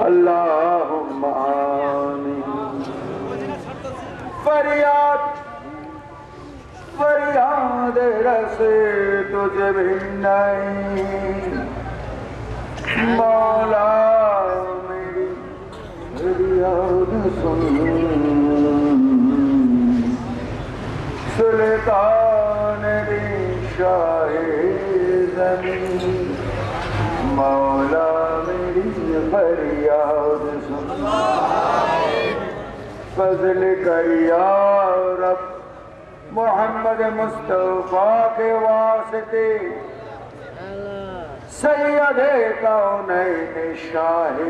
Allahümme amin. Feryat, feryat resi tujhe bhi nahi. Mola meri feryat sun. Sultan di şahi zemin. Mola فریاد فضل کا یا رب محمد مصطفیٰ کے واسطے۔ سید کونین شاہ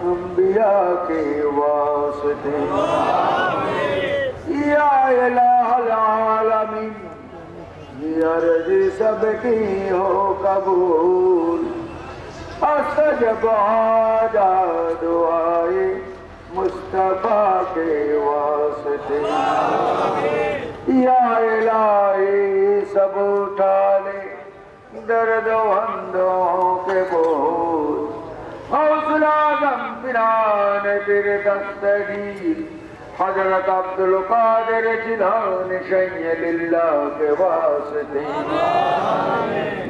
انبیاء کے واسطے۔ یا الہ العالمین، یہ عرض سب کی ہو قبول۔ استجب على دعائي مصطفى کے واسطے یا الہی سب اٹھا لے درد و ہندوں کے بہت حوصلہ غم پیران پھر دستگی حضرت عبد القادر جلان شیل اللہ کے واسطے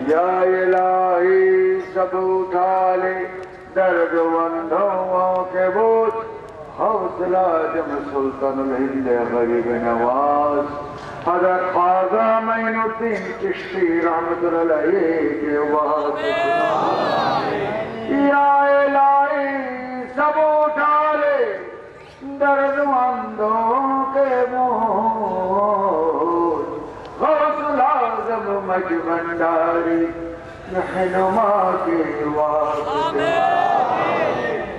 یا الہی سب اٹھا لے درد بندوں کے بوجھ حوصلہ جم سلطن الہند غریب نواز حضر خواجہ مینو تین چشتی رحمت علیہ کے واسطے یا الہی سب اٹھا لے درد مندوں کے بوجھ حوصلہ جم مجمنداری رہنما کے واسطے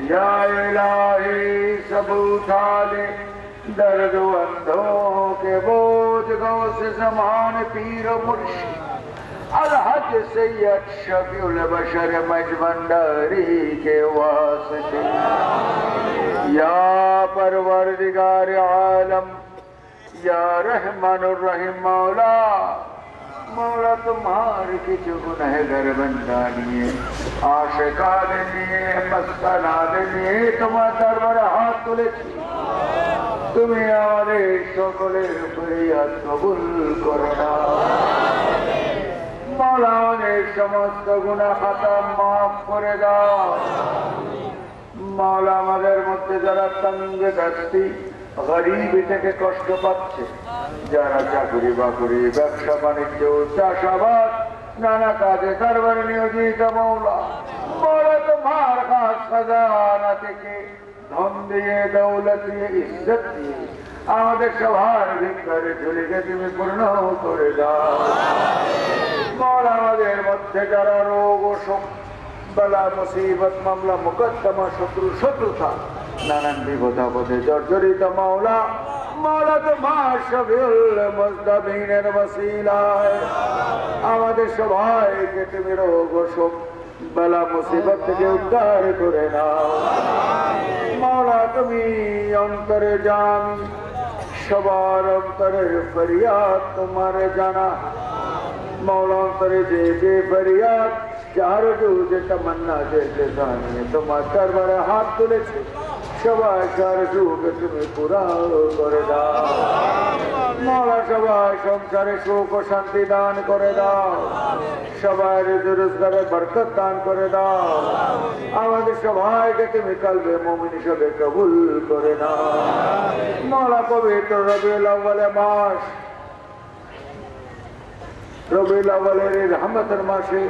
یا الہی سب اٹھا لے درد اندھوں کے بوجھ گو سے زمان پیر و مرشی الحج سید شفیع البشر مجمندری کے واسطے یا پروردگار عالم، یا رحمن الرحیم مولا মৌলা তোমার কিছু গুনহেগার বন্দা নিয়ে। আশেকার নিয়ে মস্তানার নিয়ে তোমার দরবারে হাত তুলেছি। তুমি আমাদের সকলের উপরে কবুল করো না। মৌলা আমাদের সমস্ত গুণা খাতা মাফ করে দাও। মৌলা আমাদের মধ্যে যারা তঙ্গে থাকছি গরিব থেকে কষ্ট পাচ্ছে। যারা চাকরি বাকরি, ব্যবসা বাণিজ্য, চাষাবাদ, নানা কাজে কারবার নিয়োজিত মৌলা। মৌলা তোমার খাস খাজানা থেকে ধন দিয়ে, দৌলত দিয়ে, ইজ্জত দিয়ে আমাদের সবার ভিতরে ঝুলিকে তুমি পূর্ণ করে দাও। মৌলা, আমাদের মধ্যে যারা রোগ ও শোক, বলা, মুসিবত, মামলা, মুকদ্দমা, শত্রু, শত্রুতা, নানান বিপদ আপদে জর্জরিত মাওলা আমাদের সবাইকে তুমি রোগ বেলা মুসিবত থেকে উদ্ধার করে নাও। মাওলা তুমি অন্তরে জান, সবার অন্তরের ফরিয়াদ তোমার জানা। মাওলা অন্তরে যে যে ফরিয়াদ, যার যে তমন্না যে জানিয়ে তোমার দরবারে হাত তুলেছে। সবাই চার যুগ তুমি পুরা করে দাও। মৌলা সবাই সংসারে সুখ ও শান্তি দান করে দাও। সবাই রোজগারে বরকত দান করে দাও। আমাদের সবাইকে তুমি কালবে মমিন হিসেবে কবুল করে নাও। মৌলা পবিত্র রবিউল আউ্বালে মাস। আউ্বালের এই রহমতের মাসে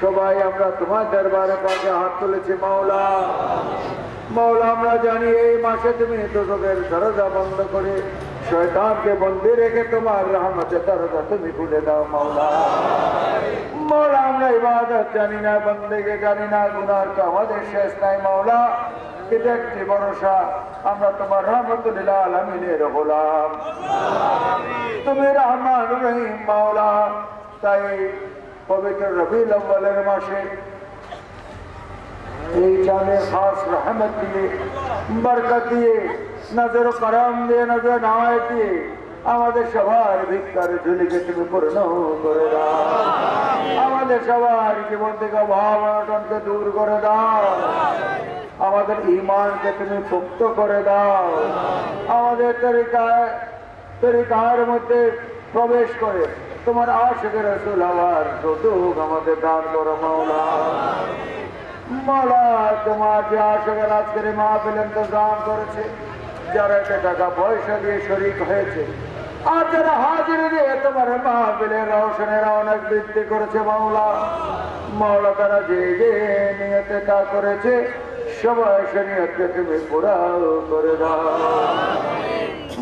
সবাই আমরা তোমার দরবারে পাশে হাত তুলেছি মাওলা। মাওলা, আমরা জানি এই মাসে তুমি দোষকের দরজা বন্ধ করে শয়তানকে বন্দি রেখে তোমার রহমতের দরজা তুমি খুলে দাও মাওলা। মাওলা, আমরা ইবাদত জানি না বন্দেকে জানি না, গুনার তো আমাদের শেষ নাই মাওলা। এটা একটি ভরসা, আমরা তোমার রহমতুল্লাহ আলমিনের গোলাম। তুমি রহমান রহিম মাওলা। তাই পবিত্র রবিউল আউ্বালের মাসে এই খাস রহমত দিয়ে, বরকত দিয়ে, নজর করম দিয়ে, নজর দিয়ে, আমাদের সবার ভিক্ষার ঝুলিকে তুমি পূর্ণ করে দাও। আমাদের সবার জীবন থেকে অভাব অনটনকে দূর করে দাও। আমাদের ইমানকে তুমি মুক্ত করে দাও। আমাদের তরিকায়, তরিকার মধ্যে প্রবেশ করে তোমার আশেখ রসুল সুযোগ আমাদের দান করো মাওলা। মাওলা তোমার যে আশেখ আজকের মাহফিল ইন্তজাম করেছে, যারা টাকা হয়েছে, আর যারা তোমার অনেক করেছে মাওলা মাওলা যে করেছে, সবাই সে নিয়তকে তুমি পুরাও করে দাও।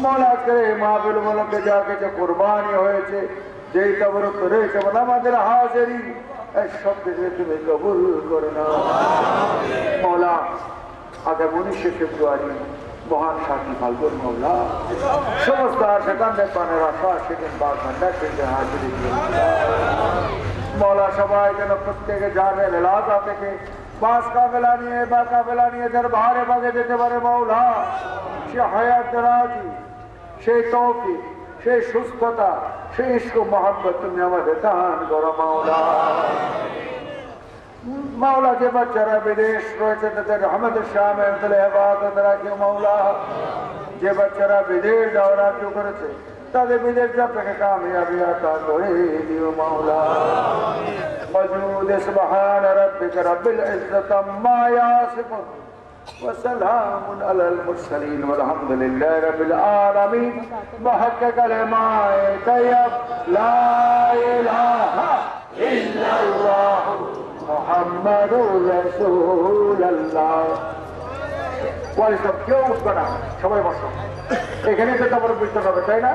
মৌলা মাহবিল বলকে যা কিছু কোরবানি হয়েছে, যেই কবর করেছে বলে আমাদের হাজারি সব কিছু তুমি কবুল করে নাও। মৌলা আগামী উনিশে ফেব্রুয়ারি মহান সাথী ফাল্গুন মৌলা। সমস্ত সেখানে পানের আশা মৌলা। সবাই যেন প্রত্যেকে জানে এলাকা থেকে বাস কাবেলা নিয়ে, বা কাবেলা নিয়ে যার বাহারে বাগে যেতে পারে মৌলা, সে হায়াত রাজি সেই তৌফি সেই সুস্থতা সেই ইস্ক মোহাম্মত তুমি আমাদের দান করো মাওলা মাওলা যে বাচ্চারা বিদেশ রয়েছে তাদের আমাদের সামনে হেফাজত রাখি মাওলা যে বাচ্চারা বিদেশ যাওয়ার রাজ্য করেছে তাদের বিদেশ যাত্রাকে কামিয়াবি আতা করে দিও মাওলা মজুদ সুবহান রব্বিক রব্বিল ইজ্জত আম্মা ইয়াসিফুন وسلام على المرسلين والحمد لله رب العالمين بحق كلمات طيب لا محمد رسول الله ওয়াইসব কেউ উঠবে না সবাই বসো এখানে তো তোমার বুঝতে হবে তাই না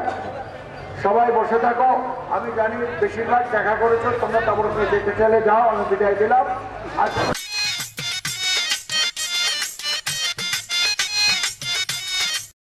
সবাই বসে থাকো আমি জানি বেশিরভাগ দেখা করেছো তোমরা তারপর যেতে চাইলে যাও আমি বিদায় দিলাম আর